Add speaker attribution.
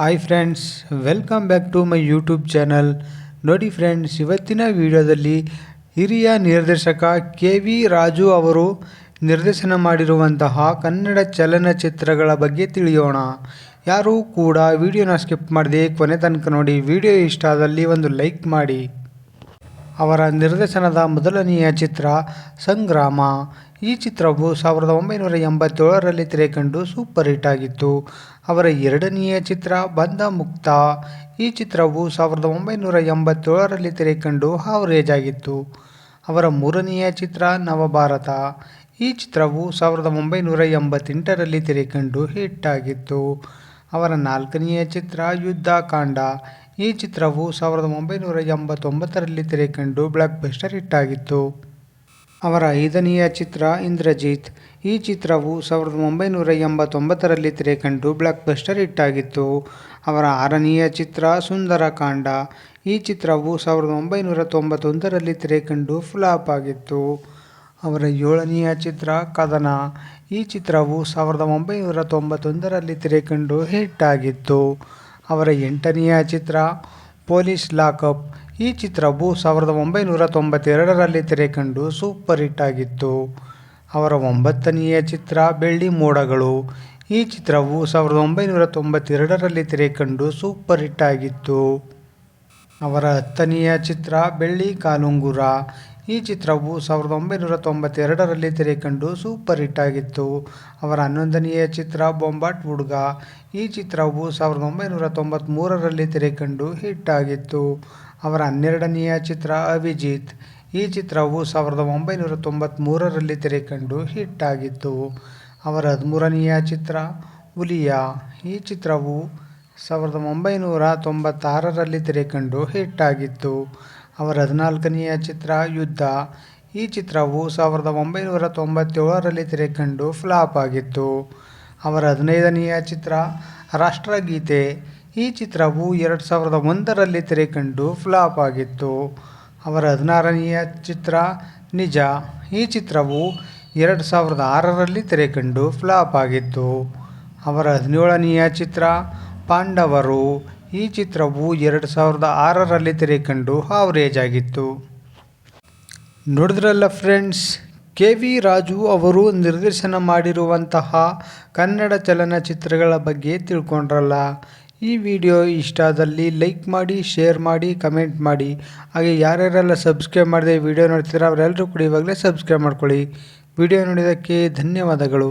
Speaker 1: Hi friends welcome back to my YouTube channel ನೋಡಿ friends ಇವತ್ತಿನ ವಿಡಿಯೋದಲ್ಲಿ ಹಿರಿಯ ನಿರ್ದೇಶಕ ಕೆ ವಿ ರಾಜು ಅವರು ನಿರ್ದೇಶನ ಮಾಡಿರುವಂತಹ ಕನ್ನಡ ಚಲನಚಿತ್ರಗಳ ಬಗ್ಗೆ ತಿಳಿಯೋಣ. ಯಾರೂ ಕೂಡ ವಿಡಿಯೋನ ಸ್ಕಿಪ್ ಮಾಡದೆ ಕೊನೆ ತನಕ ನೋಡಿ ವಿಡಿಯೋ ಇಷ್ಟ ಆದಲ್ಲಿ ಒಂದು ಲೈಕ್ ಮಾಡಿ. ಅವರ ನಿರ್ದೇಶನದ ಮೊದಲನೆಯ ಚಿತ್ರ ಸಂಗ್ರಾಮ. ಈ ಚಿತ್ರವು ಸಾವಿರದ ಒಂಬೈನೂರ ಎಂಬತ್ತೇಳರಲ್ಲಿ ತೆರೆಕಂಡು ಸೂಪರ್ ಹಿಟ್ ಆಗಿತ್ತು. ಅವರ ಎರಡನೆಯ ಚಿತ್ರ ಬಂದ ಮುಕ್ತ. ಈ ಚಿತ್ರವು ಸಾವಿರದ ಒಂಬೈನೂರ ಎಂಬತ್ತೇಳರಲ್ಲಿ ತೆರೆಕಂಡು ಹಾವರೇಜ್ ಆಗಿತ್ತು. ಅವರ ಮೂರನೆಯ ಚಿತ್ರ ನವಭಾರತ. ಈ ಚಿತ್ರವು ಸಾವಿರದ ಒಂಬೈನೂರ ಎಂಬತ್ತೆಂಟರಲ್ಲಿ ತೆರೆಕಂಡು ಹಿಟ್ ಆಗಿತ್ತು. ಅವರ ನಾಲ್ಕನೆಯ ಚಿತ್ರ ಯುದ್ಧಕಾಂಡ. ಈ ಚಿತ್ರವು ಸಾವಿರದ ಒಂಬೈನೂರ ಎಂಬತ್ತೊಂಬತ್ತರಲ್ಲಿ ತೆರೆಕಂಡು ಬ್ಲಾಕ್ ಬಸ್ಟರ್ ಹಿಟ್ ಆಗಿತ್ತು. ಅವರ ಐದನೆಯ ಚಿತ್ರ ಇಂದ್ರಜಿತ್. ಈ ಚಿತ್ರವು ಸಾವಿರದ ಒಂಬೈನೂರ ಎಂಬತ್ತೊಂಬತ್ತರಲ್ಲಿ ತೆರೆಕಂಡು ಬ್ಲಾಕ್ ಬಸ್ಟರ್ ಹಿಟ್ಟಾಗಿತ್ತು. ಅವರ ಆರನೆಯ ಚಿತ್ರ ಸುಂದರಕಾಂಡ. ಈ ಚಿತ್ರವು ಸಾವಿರದ ಒಂಬೈನೂರ ತೊಂಬತ್ತೊಂದರಲ್ಲಿ ತೆರೆಕಂಡು ಫ್ಲಾಪ್ ಆಗಿತ್ತು. ಅವರ ಏಳನೆಯ ಚಿತ್ರ ಕದನ. ಈ ಚಿತ್ರವು ಸಾವಿರದ ಒಂಬೈನೂರ ತೊಂಬತ್ತೊಂದರಲ್ಲಿ ತೆರೆಕಂಡು ಹಿಟ್ ಆಗಿತ್ತು ಅವರ ಎಂಟನೆಯ ಚಿತ್ರ ಪೊಲೀಸ್ ಲಾಕಪ್. ಈ ಚಿತ್ರವು ಸಾವಿರದ ಒಂಬೈನೂರ ತೊಂಬತ್ತೆರಡರಲ್ಲಿ ತೆರೆಕಂಡು ಸೂಪರ್ ಹಿಟ್ ಆಗಿತ್ತು. ಅವರ ಒಂಬತ್ತನೆಯ ಚಿತ್ರ ಬೆಳ್ಳಿ ಮೋಡಗಳು. ಈ ಚಿತ್ರವು ಸಾವಿರದ ಒಂಬೈನೂರ ತೊಂಬತ್ತೆರಡರಲ್ಲಿ ತೆರೆಕಂಡು ಸೂಪರ್ ಹಿಟ್ ಆಗಿತ್ತು. ಅವರ ಹತ್ತನೆಯ ಚಿತ್ರ ಬೆಳ್ಳಿ ಕಾಲುಂಗುರ. ಈ ಚಿತ್ರವು ಸಾವಿರದ ಒಂಬೈನೂರ ತೊಂಬತ್ತೆರಡರಲ್ಲಿ ತೆರೆಕಂಡು ಸೂಪರ್ ಹಿಟ್ ಆಗಿತ್ತು. ಅವರ ಹನ್ನೊಂದನೆಯ ಚಿತ್ರ ಬೊಂಬಾಟ್ ಹುಡುಗ ಈ ಚಿತ್ರವು ಸಾವಿರದ ಒಂಬೈನೂರ ತೊಂಬತ್ತ್ಮೂರರಲ್ಲಿ ತೆರೆಕಂಡು ಹಿಟ್ ಆಗಿತ್ತು. ಅವರ ಹನ್ನೆರಡನೆಯ ಚಿತ್ರ ಅಭಿಜಿತ್. ಈ ಚಿತ್ರವು ಸಾವಿರದ ಒಂಬೈನೂರ ತೊಂಬತ್ತ್ಮೂರರಲ್ಲಿ ತೆರೆಕಂಡು ಹಿಟ್ ಆಗಿತ್ತು. ಅವರ ಹದಿಮೂರನೆಯ ಚಿತ್ರ ಹುಲಿಯ. ಈ ಚಿತ್ರವು ಸಾವಿರದ ಒಂಬೈನೂರ ತೊಂಬತ್ತಾರರಲ್ಲಿ ತೆರೆಕಂಡು ಹಿಟ್ ಆಗಿತ್ತು. ಅವರ ಹದಿನಾಲ್ಕನೆಯ ಚಿತ್ರ ಯುದ್ಧ. ಈ ಚಿತ್ರವು ಸಾವಿರದ ಒಂಬೈನೂರ ತೊಂಬತ್ತೇಳರಲ್ಲಿ ತೆರೆಕಂಡು ಫ್ಲಾಪ್ ಆಗಿತ್ತು. ಅವರ ಹದಿನೈದನೆಯ ಚಿತ್ರ ರಾಷ್ಟ್ರಗೀತೆ. ಈ ಚಿತ್ರವು ಎರಡು ಸಾವಿರದ ಒಂದರಲ್ಲಿ ತೆರೆಕಂಡು ಫ್ಲಾಪ್ ಆಗಿತ್ತು. ಅವರ ಹದಿನಾರನೆಯ ಚಿತ್ರ ನಿಜ. ಈ ಚಿತ್ರವು ಎರಡು ಸಾವಿರದ ಆರರಲ್ಲಿ ತೆರೆಕಂಡು ಫ್ಲಾಪ್ ಆಗಿತ್ತು. ಅವರ ಹದಿನೇಳನೆಯ ಚಿತ್ರ ಪಾಂಡವರು. ಈ ಚಿತ್ರವು ಎರಡು ಸಾವಿರದ ಆರರಲ್ಲಿ ತೆರೆಕಂಡು ಆವರೇಜ್ ಆಗಿತ್ತು. ನೋಡಿದ್ರಲ್ಲ ಫ್ರೆಂಡ್ಸ್, ಕೆ ವಿ ರಾಜು ಅವರು ನಿರ್ದೇಶನ ಮಾಡಿರುವಂತಹ ಕನ್ನಡ ಚಲನಚಿತ್ರಗಳ ಬಗ್ಗೆ ತಿಳ್ಕೊಂಡ್ರಲ್ಲ. ಈ ವಿಡಿಯೋ ಇಷ್ಟ ಆದಲ್ಲಿ ಲೈಕ್ ಮಾಡಿ, ಶೇರ್ ಮಾಡಿ, ಕಮೆಂಟ್ ಮಾಡಿ. ಹಾಗೆ ಯಾರ್ಯಾರೆಲ್ಲ ಸಬ್ಸ್ಕ್ರೈಬ್ ಮಾಡದೆ ವಿಡಿಯೋ ನೋಡ್ತೀರಾ ಅವರೆಲ್ಲರೂ ಕೂಡ ಇವಾಗಲೇ ಸಬ್ಸ್ಕ್ರೈಬ್ ಮಾಡ್ಕೊಳ್ಳಿ. ವಿಡಿಯೋ ನೋಡಿದ್ದಕ್ಕೆ ಧನ್ಯವಾದಗಳು.